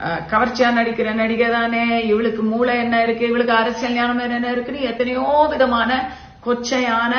அஹ், கவர்ச்சியா நடிக்கிற நடிகை தானே இவளுக்கு மூளை என்ன இருக்கு? இவளுக்கு அரசியல் ஞானம் என்ன இருக்குன்னு எத்தனையோ விதமான கொச்சையான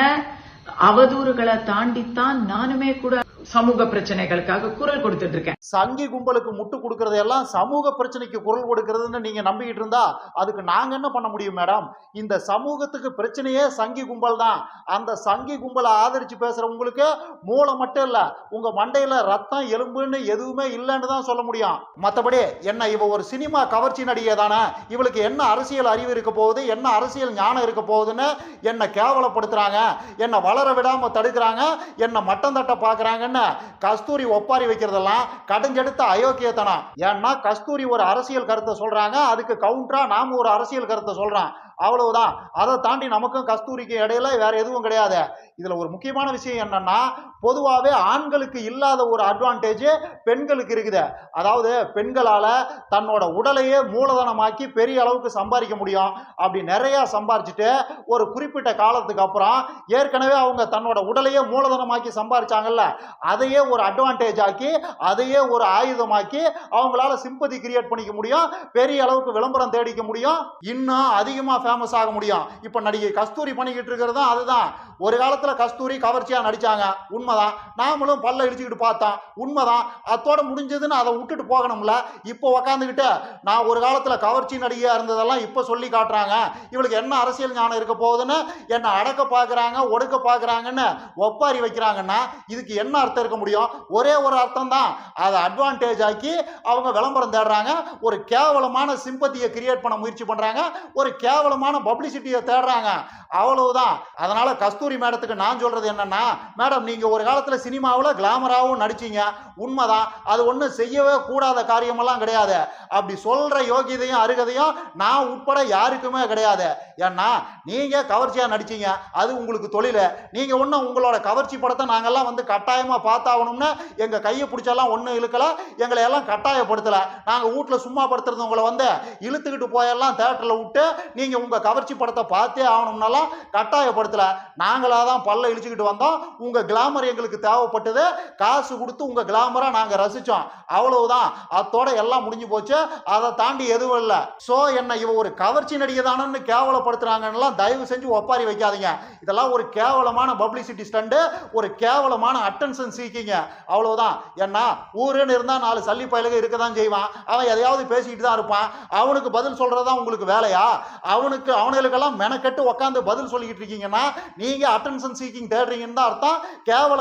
அவதூறுகளை தாண்டித்தான் நானுமே கூட சமூக பிரச்சனைகளுக்காக குரல் கொடுத்துட்டு இருக்கேன். சங்கி கும்பலுக்கு முட்டு கொடுக்கறது எல்லாம் சமூக பிரச்சனைக்கு குரல் கொடுக்கறதுன்னு நீங்க நம்பிக்கிட்டு இருந்தா அதுக்கு நாங்க என்ன பண்ண முடியும் மேடம்? இந்த சமூகத்துக்கு பிரச்சனையே சங்கி கும்பல் தான். அந்த சங்கி கும்பலை ஆதரிச்சு பேசுற உங்களுக்கு மூளை மட்டும் இல்ல உங்க மண்டையில ரத்தம் எலும்புன்னு எதுவுமே இல்லைன்னு தான் சொல்ல முடியும். மத்தபடி என்ன இவ ஒரு சினிமா கவர்ச்சி நடிகை தானே? இவளுக்கு என்ன அரசியல் அறிவு இருக்க போகுது? என்ன அரசியல் ஞானம் இருக்க போகுதுன்னு என்னை கேவலப்படுத்துறாங்க? என்னை வளர விடாம தடுக்கிறாங்க? என்னை மட்டம் தட்ட பாக்குறாங்கன்னு கஸ்தூரி ஒப்பாரி வைக்கிறதெல்லாம் கடைஞ்செடுத்த அயோக்கியத்தனம். ஏன்னா கஸ்தூரி ஒரு அரசியல் கருத்தை சொல்றாங்க அதுக்கு கவுண்டரா நாம ஒரு அரசியல் கருத்தை சொல்றான் அவ்வளவுதான். அதை தாண்டி நமக்கும் கஸ்தூரிக்கு இடையில வேற எதுவும் கிடையாது. இதுல ஒரு முக்கியமான விஷயம் என்னன்னா பொதுவாகவே ஆண்களுக்கு இல்லாத ஒரு அட்வான்டேஜ் பெண்களுக்கு இருக்குது. அதாவது பெண்களால் தன்னோட உடலையே மூலதனமாக்கி பெரிய அளவுக்கு சம்பாதிக்க முடியும் அப்படி நிறையா சம்பாரிச்சுட்டு ஒரு குறிப்பிட்ட காலத்துக்கு அப்புறம் ஏற்கனவே அவங்க தன்னோட உடலையே மூலதனமாக்கி சம்பாரிச்சாங்கல்ல அதையே ஒரு அட்வான்டேஜ் ஆக்கி அதையே ஒரு ஆயுதமாக்கி அவங்களால சிம்பதி கிரியேட் பண்ணிக்க முடியும் பெரிய அளவுக்கு விளம்பரம் தேடிக்க முடியும் இன்னும் அதிகமாக ஃபேமஸ் ஆக முடியும். இப்போ நடிகை கஸ்தூரி பண்ணிக்கிட்டு இருக்கிறதும் அதுதான். ஒரு காலத்தில் கஸ்தூரி கவர்ச்சியாக நடிச்சாங்க. உண்மைதான். நாமளும் பல்ல இடிச்சுக்கிட்டு பார்த்தோம் உண்மைதான். அத்தோட முடிஞ்சதுன்னு அதை விட்டுட்டு போகணும்ல. இப்போ உக்காந்துக்கிட்டு நான் ஒரு காலத்தில் கவர்ச்சி நடிகையாக இருந்ததெல்லாம் இப்போ சொல்லி காட்டுறாங்க. இவளுக்கு என்ன அரசியல் ஞானம் இருக்க போகுதுன்னு என்னை அடக்க பார்க்குறாங்க ஒடுக்க பார்க்குறாங்கன்னு ஒப்பாரி வைக்கிறாங்கன்னா இதுக்கு என்ன அர்த்தம் இருக்க முடியும்? ஒரே ஒரு அர்த்தம் தான் அதை அட்வான்டேஜ் ஆக்கி அவங்க விளம்பரம் தேடுறாங்க. ஒரு கேவலமான சிம்பத்தியை கிரியேட் பண்ண முயற்சி பண்ணுறாங்க ஒரு கேவலமான பப்ளிசிட்டியை தேடுறாங்க. அவ்வளவுதான். அதனால் கஸ்தூரி மேடத்துக்கு நான் சொல்றது என்னன்னா மேடம் நீங்க ஒரு காலத்தில் சினிமாவில் கிளாமராகவும் நடிச்சிங்க. உண்மைதான். அது ஒன்றும் செய்யவே கூடாத காரியமெல்லாம் கிடையாது. அப்படி சொல்கிற யோகியதையும் அருகதையும் நான் உட்பட யாருக்குமே கிடையாது. ஏன்னா நீங்கள் கவர்ச்சியாக நடிச்சீங்க. அது உங்களுக்கு தொழில். நீங்கள் ஒன்றும் உங்களோட கவர்ச்சி படத்தை நாங்கள்லாம் வந்து கட்டாயமாக பார்த்தாகணும்னு எங்கள் கையை பிடிச்செல்லாம் ஒன்றும் இழுக்கல. எங்களை எல்லாம் கட்டாயப்படுத்தலை. நாங்கள் வீட்டில் சும்மா படுத்துறது உங்களை வந்து இழுத்துக்கிட்டு போயெல்லாம் தேட்டரில் விட்டு நீங்கள் உங்கள் கவர்ச்சி படத்தை பார்த்தே ஆகணும்னாலாம் கட்டாயப்படுத்தலை. நாங்களாக தான் பல்ல இழிச்சுக்கிட்டு வந்தோம். உங்கள் கிளாமர் எங்களுக்கு தேவைப்பட்டது. காசு கொடுத்து உங்க கிளாமரை நாங்க ரசிச்சோம். அவ்வளவுதான். அத்தோட எல்லாம் முடிஞ்சு போச்சு. அதை தாண்டி எதுவும் இல்லை. ஸோ என்ன இவ ஒரு கவர்ச்சி நடிகை தானன்னு தயவு செஞ்சு ஒப்பாரி வைக்காதீங்க. இதெல்லாம் ஒரு கேவலமான பப்ளிசிட்டி ஸ்டண்டு ஒரு கேவலமான அட்டென்ஷன் சீக்கிங்க அவ்வளவுதான். ஏன்னா ஊருன்னு இருந்தால் நாலு சல்லி பயலுக இருக்க தான் செய்வான். அவன் எதையாவது பேசிக்கிட்டு தான் இருப்பான். அவனுக்கு பதில் சொல்றதா உங்களுக்கு வேலையா? அவனுக்கு அவனுங்களுக்கெல்லாம் மெனக்கெட்டு உட்காந்து பதில் சொல்லிக்கிட்டு இருக்கீங்கன்னா நீங்க அட்டென்ஷன் சீக்கிங் தேடுறீங்கன்னு தான் அர்த்தம்.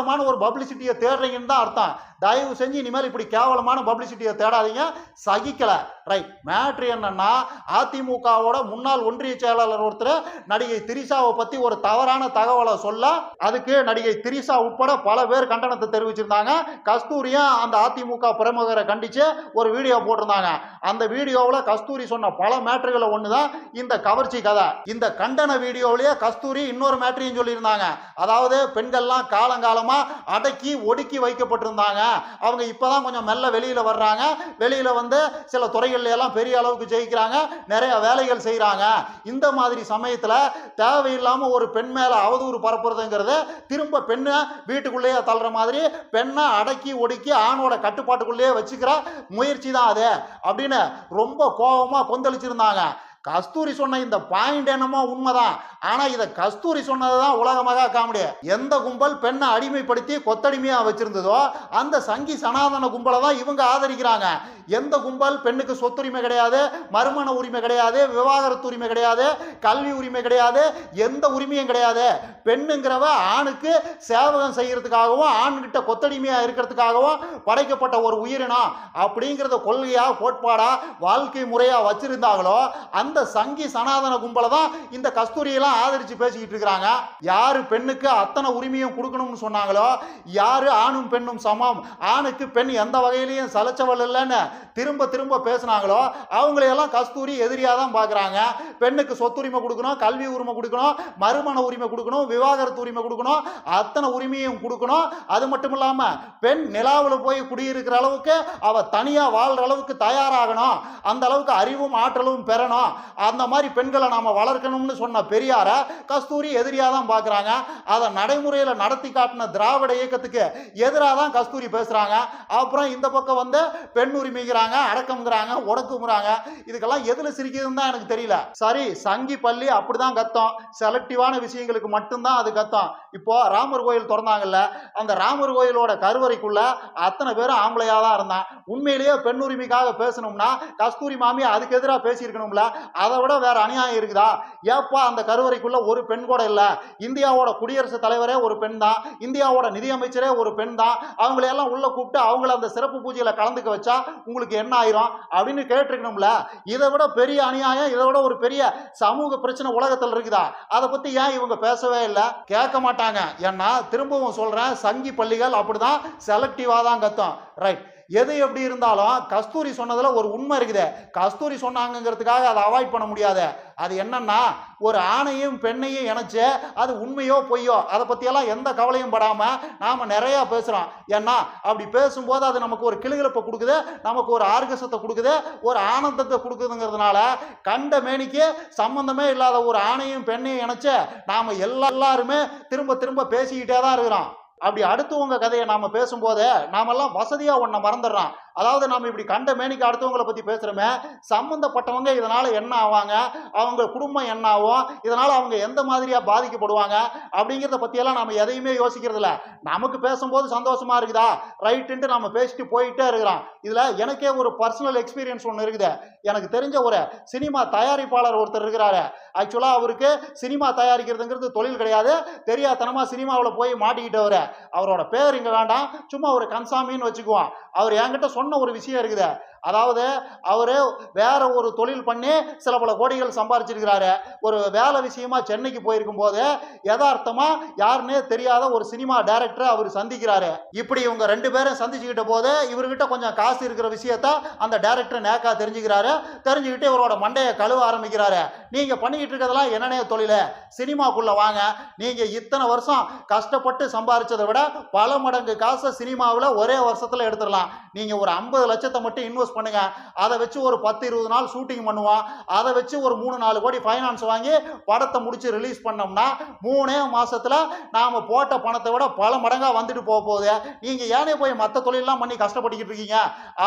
கேவலமான ஒரு பப்ளிசிட்டியை தேடுறீங்கன்னு தான் அர்த்தம். தயவு செஞ்சு இனிமேல் இப்படி கேவலமான பப்ளிசிட்டியை தேடாதீங்க. சகிக்கல. ரைட் மேட்ரு என்னன்னா அதிமுகவோட முன்னாள் ஒன்றிய செயலாளர் ஒருத்தர் நடிகை திரிஷாவை பத்தி ஒரு தவறான தகவலை சொல்ல அதுக்கு நடிகை திரிஷா உட்பட பல பேர் கண்டனத்தை தெரிவிச்சிருந்தாங்க. கஸ்தூரியும் அந்த அதிமுக பிரமுகரை கண்டிச்சு ஒரு வீடியோ போட்டிருந்தாங்க. அந்த வீடியோவில் கஸ்தூரி சொன்ன பல மேட்ருகளை ஒன்று தான் இந்த கவர்ச்சி கதை. இந்த கண்டன வீடியோவிலேயே கஸ்தூரி இன்னொரு மேட்டரையும் சொல்லியிருந்தாங்க. அதாவது பெண்கள்லாம் காலங்காலமாக அடக்கி ஒடுக்கி வைக்கப்பட்டிருந்தாங்க. அவங்க இப்போதான் கொஞ்சம் மெல்ல வெளியில் வர்றாங்க. வெளியில் வந்து சில துறைகள்ல எல்லாம் பெரிய அளவுக்கு ஜெயிக்கிறாங்க. நிறைய வேலைகள் செய்கிறாங்க இந்த மாதிரி சமயத்தில் தேவையில்லாமல் ஒரு பெண் மேலே அவதூறு பரப்புறதுங்கிறது திரும்ப பெண்ணை வீட்டுக்குள்ளேயே தள்ளுற மாதிரி பெண்ணை அடக்கி ஒடுக்கி ஆணோட கட்டுப்பாட்டுக்குள்ளேயே வச்சுக்கிற முயற்சி தான் அது. அப்படின்னு ரொம்ப கோபமாக கொந்தளிச்சிருந்தாங்க. கஸ்தூரி சொன்ன இந்த பாயிண்ட் என்னமோ உண்மைதான். ஆனா இதை கஸ்தூரி சொன்னதுதான் உலகமாக காமெடி எந்த கும்பல் பெண்ணை அடிமைப்படுத்தி கொத்தடிமையா வச்சிருந்ததோ அந்த சங்கி சனாதன கும்பலை தான் இவங்க ஆதரிக்கிறாங்க. எந்த கும்பல் பெண்ணுக்கு சொத்துரிமை கிடையாது மறுமண உரிமை கிடையாது விவாகரத்து உரிமை கிடையாது கல்வி உரிமை கிடையாது எந்த உரிமையும் கிடையாது. பெண்ணுங்கிறவ ஆணுக்கு சேவகம் செய்யறதுக்காகவும் ஆண்கிட்ட கொத்தடிமையா இருக்கிறதுக்காகவும் படைக்கப்பட்ட ஒரு உயிரினம் அப்படிங்கிறத கொள்கையா கோட்பாடா வாழ்க்கை முறையா வச்சிருந்தாங்களோ அந்த சங்கி சனாதன கும்பலை தான் இந்த கஸ்தூரியெல்லாம் ஆதரிச்சு பேசிக்கிட்டு இருக்கிறாங்க. யார் பெண்ணுக்கு அத்தனை உரிமையும் கொடுக்கணும்னு சொன்னாங்களோ யார் ஆணும் பெண்ணும் சமம் ஆணுக்கு பெண் எந்த வகையிலையும் சலைச்சவள் இல்லைன்னு திரும்ப திரும்ப பேசுனாங்களோ அவங்களையெல்லாம் கஸ்தூரி எதிரியாக தான் பார்க்குறாங்க பெண்ணுக்கு சொத்துரிமை கொடுக்கணும் கல்வி உரிமை கொடுக்கணும் மறுமண உரிமை கொடுக்கணும் விவாகரத்து உரிமை கொடுக்கணும் அத்தனை உரிமையும் கொடுக்கணும். அது மட்டும் இல்லாமல் பெண் நிலாவில் போய் குடியிருக்கிற அளவுக்கு அவள் தனியாக வாழ்கிற அளவுக்கு தயாராகணும். அந்த அளவுக்கு அறிவும் ஆற்றலும் பெறணும். அந்த மாதிரி பெண்களை நாம வளர்க்கணும்னு சொன்ன பெரியாரை கஸ்தூரி எதிரியாக தான் பாக்குறாங்க. அதை நடைமுறையில நடத்தி காட்டின திராவிட இயக்கத்துக்கு எதிராக தான் கஸ்தூரி பேசுறாங்க. அப்புறம் இந்த பக்கம் வந்து பெண் உரிமைங்கிறாங்க அடக்கம்ங்கிறாங்க உடக்குங்கிறாங்க இதுக்கெல்லாம் எதுல சிரிக்குதுன்னு தான் எனக்கு தெரியல. சரி சங்கி பள்ளி அப்படிதான் கத்தம். செலக்டிவான விஷயங்களுக்கு மட்டும்தான் அது கத்தம். இப்போ ராமர் கோயில் திறந்தாங்கல்ல அந்த ராமர் கோயிலோட கருவறைக்குள்ள அத்தனை பேரும் ஆம்பளையாக தான் இருந்தான். உண்மையிலேயே பெண் உரிமைக்காக பேசணும்னா கஸ்தூரி மாமி அதுக்கு எதிராக பேசியிருக்கணும்ல. அதை விட வேற அநியாயம் இருக்குதா? ஏப்பா அந்த கருவறைக்குள்ள ஒரு பெண் கூட இல்லை. இந்தியாவோட குடியரசுத் தலைவரே ஒரு பெண் தான். இந்தியாவோட நிதியமைச்சரே ஒரு பெண் தான். அவங்களையெல்லாம் உள்ள கூப்பிட்டு அவங்கள அந்த சிறப்பு பூஜையில கலந்துக்க வச்சா உங்களுக்கு என்ன ஆயிரும்? அப்படின்னு கேட்டிருக்கணும்ல. இதை விட பெரிய அநியாயம் இதை விட ஒரு பெரிய சமூக பிரச்சனை உலகத்தில் இருக்குதா? அதை பத்தி ஏன் இவங்க பேசவே இல்லை? கேட்க மாட்டாங்க. ஏன்னா திரும்பவும் சொல்றேன் சங்கி பள்ளிகள் அப்படிதான் செலக்டிவா தான் கத்தும். ரைட் எது எப்படி இருந்தாலும் கஸ்தூரி சொன்னதில் ஒரு உண்மை இருக்குது. கஸ்தூரி சொன்னாங்கங்கிறதுக்காக அதை அவாய்ட் பண்ண முடியாது. அது என்னன்னா ஒரு ஆணையும் பெண்ணையும் இணைச்சு அது உண்மையோ பொய்யோ அதை பற்றியெல்லாம் எந்த கவலையும் படாமல் நாம் நிறையா பேசுகிறோம் ஏன்னா அப்படி பேசும்போது அது நமக்கு ஒரு கிளுகிழப்பை கொடுக்குது நமக்கு ஒரு ஆர்கசத்தை கொடுக்குது ஒரு ஆனந்தத்தை கொடுக்குதுங்கிறதுனால கண்ட மேனிக்கு சம்மந்தமே இல்லாத ஒரு ஆணையும் பெண்ணையும் இணைச்சு நாம் எல்லாருமே திரும்ப திரும்ப பேசிக்கிட்டே தான் இருக்கிறோம். அப்படி அடுத்தவங்க கதையை நாம பேசும்போதே நாமெல்லாம் வசதியா ஒன்றை மறந்துடுறான். அதாவது நம்ம இப்படி கண்ட மேனிக்கு அடுத்தவங்களை பற்றி பேசுகிறோமே சம்மந்தப்பட்டவங்க இதனால் என்ன ஆவாங்க? அவங்க குடும்பம் என்ன ஆகும் இதனால் அவங்க எந்த மாதிரியாக பாதிக்கப்படுவாங்க? அப்படிங்கிறத பற்றியெல்லாம் நம்ம எதையுமே யோசிக்கிறதில்ல. நமக்கு பேசும்போது சந்தோஷமா இருக்குதா? ரைட்டுன்ட்டு நம்ம பேசிட்டு போயிட்டே இருக்கிறோம். இதில் எனக்கே ஒரு பர்சனல் எக்ஸ்பீரியன்ஸ் ஒன்று இருக்குது. எனக்கு தெரிஞ்ச ஒரு சினிமா தயாரிப்பாளர் ஒருத்தர் இருக்கிறாரு. ஆக்சுவலாக அவருக்கு சினிமா தயாரிக்கிறதுங்கிறது தொழில் கிடையாது. தெரியாதனமாக சினிமாவில் போய் மாட்டிக்கிட்டவர். அவரோட பேர் இங்கே வேண்டாம். சும்மா ஒரு கன்சாமின்னு வச்சுக்குவோம். அவர் என்கிட்ட சொன்ன ஒரு விஷயம் இருக்குதா. அதாவது அவர் வேற ஒரு தொழில் பண்ணி சில பல கோடிகள் சம்பாரிச்சிருக்கிறாரு. ஒரு வேலை விஷயமா சென்னைக்கு போயிருக்கும் போது யதார்த்தமா யாருன்னே தெரியாத ஒரு சினிமா டைரக்டரை அவர் சந்திக்கிறாரு. இப்படி இவங்க ரெண்டு பேரும் சந்திச்சுக்கிட்ட போது இவர்கிட்ட கொஞ்சம் காசு இருக்கிற விஷயத்த அந்த டைரக்டர் நேக்கா தெரிஞ்சுக்கிறாரு. தெரிஞ்சுக்கிட்டு இவரோட மண்டையை கழுவ ஆரம்பிக்கிறாரு. நீங்க பண்ணிக்கிட்டு இருக்கிறதெல்லாம் என்னென்ன தொழில் சினிமாக்குள்ள வாங்க. நீங்க இத்தனை வருஷம் கஷ்டப்பட்டு சம்பாரிச்சதை விட பல மடங்கு காசை சினிமாவில் ஒரே வருஷத்தில் எடுத்துடலாம். நீங்க ஒரு ஐம்பது லட்சத்தை மட்டும் இன்வெஸ்ட் பண்ணுங்க. அதை வச்சு ஒரு பத்து இருபது நாள் ஷூட்டிங் பண்ணுவோம் அதை வச்சு ஒரு மூணு நாலு கோடி ஃபைனான்ஸ் வாங்கி படத்தை முடிச்சு ரிலீஸ் பண்ணோம்னா மூணே மாசத்துல நாம போட்ட பணத்தை விட பல மடங்கா வந்துட்டு போக போகுது. நீங்க ஏனே போய் மற்ற தொழிலெல்லாம் பண்ணி கஷ்டப்பட்டுக்கிட்டு இருக்கீங்க?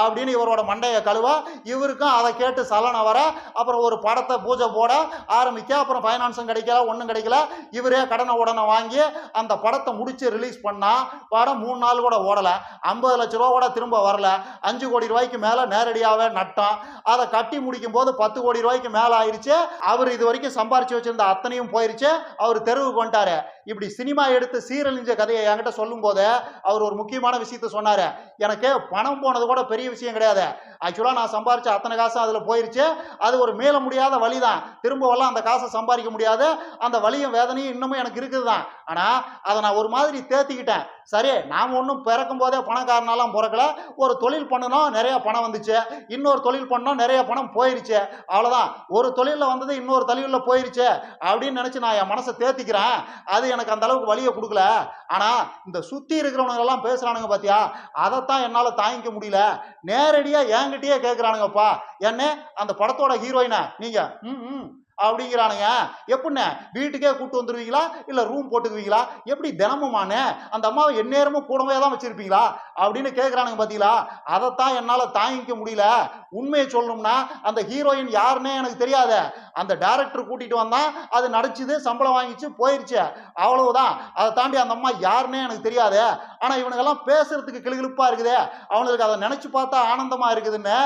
அப்படின்னு இவரோட மண்டையை கழுவ. இவருக்கும் அதை கேட்டு சலனை வர அப்புறம் ஒரு படத்தை பூஜை போட ஆரம்பிக்க அப்புறம் ஃபைனான்ஸும் கிடைக்கல ஒன்றும் கிடைக்கல. இவரே கடனை உடனே வாங்கி அந்த படத்தை முடிச்சு ரிலீஸ் பண்ணா படம் மூணு நாள் கூட ஓடல. ஐம்பது லட்ச ரூபா கூட திரும்ப வரல. அஞ்சு கோடி ரூபாய்க்கு மேல நேரடியாகவே நட்டம் அதை கட்டி முடிக்கும் போது பத்து கோடி ரூபாய்க்கு மேலே ஆயிடுச்சு அவர் இது வரைக்கும் சம்பாரிச்சு வச்சிருந்த அத்தனையும் போயிருச்சு. அவர் தெருவு வந்துட்டாரு. இப்படி சினிமா எடுத்து சீரழிஞ்ச கதையை என்கிட்ட சொல்லும் போது அவர் ஒரு முக்கியமான விஷயத்த சொன்னார். எனக்கு பணம் போனது கூட பெரிய விஷயம் கிடையாது. ஆக்சுவலாக நான் சம்பாரிச்ச அத்தனை காசும் அதில் போயிருச்சு. அது ஒரு மீள முடியாத வழி தான் திரும்பவெல்லாம் அந்த காசை சம்பாதிக்க முடியாது. அந்த வழியும் வேதனையும் இன்னமும் எனக்கு இருக்குது தான் ஆனால் அதை நான் ஒரு மாதிரி தேர்த்திக்கிட்டேன் சரி நாம் ஒன்றும் பிறக்கும் போதே பணக்காரனாலாம் பிறக்கல. ஒரு தொழில் பண்ணணும் நிறைய பணம் வந்துச்சு. இன்னொரு தொழில் பண்ணோம் நிறைய பணம் போயிருச்சு. அவ்வளோதான் ஒரு தொழிலில் வந்தது இன்னொரு தொழிலில் போயிருச்சு அப்படின்னு நினச்சி நான் என் மனசை தேத்திக்கிறேன். அது எனக்கு அந்த அளவுக்கு வழியை கொடுக்கல. ஆனால் இந்த சுற்றி இருக்கிறவனுங்கெல்லாம் பேசுகிறானுங்க பார்த்தியா அதைத்தான் என்னால் தாங்கிக்க முடியல. நேரடியாக என்கிட்டயே கேட்குறானுங்கப்பா என்ன அந்த படத்தோட ஹீரோயினை நீங்கள் ம் ம். அப்படிங்கிறானுங்க. எப்படிண்ணே? வீட்டுக்கே கூட்டு வந்துருவீங்களா? இல்லை ரூம் போட்டுக்குவீங்களா? எப்படி தினமுமானே அந்த அம்மாவை எந்நேரமும் கூடவே தான் வச்சிருப்பீங்களா? அப்படின்னு கேட்குறானுங்க பார்த்தீங்களா அதைத்தான் என்னால் தாங்கிக்க முடியல. உண்மையை சொல்லணும்னா அந்த ஹீரோயின் யாருன்னே எனக்கு தெரியாத. அந்த டேரக்டர் கூட்டிகிட்டு வந்தான் அது நடிச்சுது சம்பளம் வாங்கிச்சு போயிருச்சு. அவ்வளவுதான். அதை தாண்டி அந்த அம்மா யாருன்னே எனக்கு தெரியாது. ஆனால் இவனுங்கெல்லாம் பேசுறதுக்கு கிளுகிழுப்பாக இருக்குது. அவனுக்கு அதை நினச்சி பார்த்தா ஆனந்தமாக இருக்குதுன்னு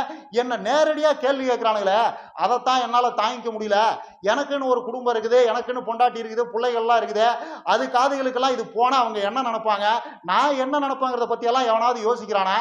என்ன நேரடியாக கேள்வி கேட்குறானுங்களே. அதைத்தான் என்னால் தாங்கிக்க முடியல. எனக்குன்னு ஒரு குடும்பம் இருக்குது எனக்குன்னு பொண்டாட்டி இருக்குது பிள்ளைகள்லாம் இருக்குது. அது காதுகளுக்கெல்லாம் இது போனால் அவங்க என்ன நினைப்பாங்க? நான் என்ன நினைப்பாங்கிறத பற்றியெல்லாம் எவனாவது யோசிக்கிறானா?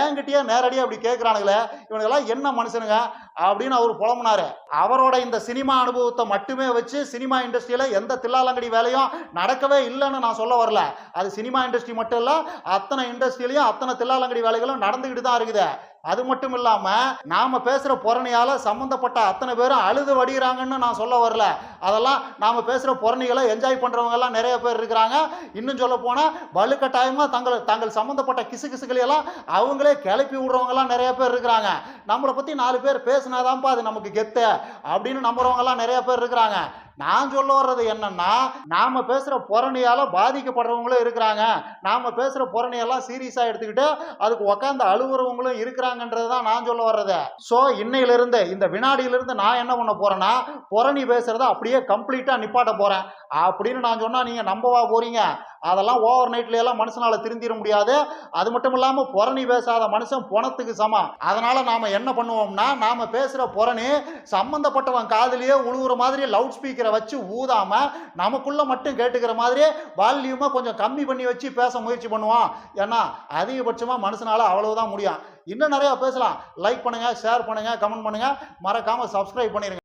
என்கிட்டயே நேரடியாக அப்படி கேட்குறானுங்களே. இவனுக்கெல்லாம் என்ன மனுஷனுங்க? அப்படின்னு அவர் புலம்புனாரு. அவரோட இந்த சினிமா அனுபவத்தை மட்டுமே வச்சு சினிமா இண்டஸ்ட்ரியில எந்த தில்லாலங்கடி வேலையும் நடக்கவே இல்லைன்னு நான் சொல்ல வரல. அது சினிமா இண்டஸ்ட்ரி மட்டும் இல்ல அத்தனை இண்டஸ்ட்ரியிலையும் அத்தனை தில்லாலங்கடி வேலைகளும் நடந்துக்கிட்டு தான் இருக்குது. அது மட்டும் இல்லாம நாம பேசுற புறணியால சம்பந்தப்பட்ட அத்தனை பேரும் அழுது வடிகிறாங்கன்னு நான் சொல்ல வரல. அதெல்லாம் நாம பேசுற புறணிகளை என்ஜாய் பண்றவங்க எல்லாம் நிறைய பேர் இருக்கிறாங்க. இன்னும் சொல்ல போனா வலுக்கட்டாயமா தங்கள் தங்கள் சம்பந்தப்பட்ட கிசு கிசுகளை எல்லாம் அவங்களே கிளப்பி விடுறவங்க எல்லாம் நிறைய பேர் இருக்கிறாங்க. நம்மளை பத்தி நாலு பேர் பேசினாதான்ப்பா அது நமக்கு கெத்து அப்படின்னு நம்புறவங்க எல்லாம் நிறைய பேர் இருக்கிறாங்க. நான் சொல்ல வர்றது என்னன்னா நாம பேசுற புறணியால பாதிக்கப்படுறவங்களும் இருக்கிறாங்க. நாம பேசுற புறணியெல்லாம் சீரியஸா எடுத்துக்கிட்டு அதுக்கு உக்காந்து அழுகுறவங்களும் இருக்கிறாங்கன்றது தான் நான் சொல்ல வர்றது. ஸோ இன்னையிலிருந்து இந்த வினாடியிலிருந்து நான் என்ன பண்ண போறேன்னா புறணி பேசுறத அப்படியே கம்ப்ளீட்டா நிப்பாட்ட போறேன். அப்படின்னு நான் சொன்னா நீங்க நம்பவா போறீங்க. அதெல்லாம் ஓவர் நைட்ல எல்லாம் மனுஷனால திருந்திட முடியாது. அது மட்டும் இல்லாம புறணி பேசாத மனுஷன் பணத்துக்கு சமம். அதனால நாம என்ன பண்ணுவோம்னா நாம பேசுற புறணி சம்பந்தப்பட்டவன் காதலியே உழுவுற மாதிரி லவுட் ஸ்பீக்கரை வச்சு ஊதாம நமக்குள்ள மட்டும் கேட்டுக்கிற மாதிரி வால்யூமை கொஞ்சம் கம்மி பண்ணி வச்சு பேச முயற்சி பண்ணுவோம் ஏன்னா அதிகபட்சமா மனுஷனால அவ்வளவுதான் முடியும். இன்னும் நிறைய பேசலாம். லைக் பண்ணுங்க ஷேர் பண்ணுங்க கமெண்ட் பண்ணுங்க. மறக்காம சப்ஸ்கிரைப் பண்ணிருங்க.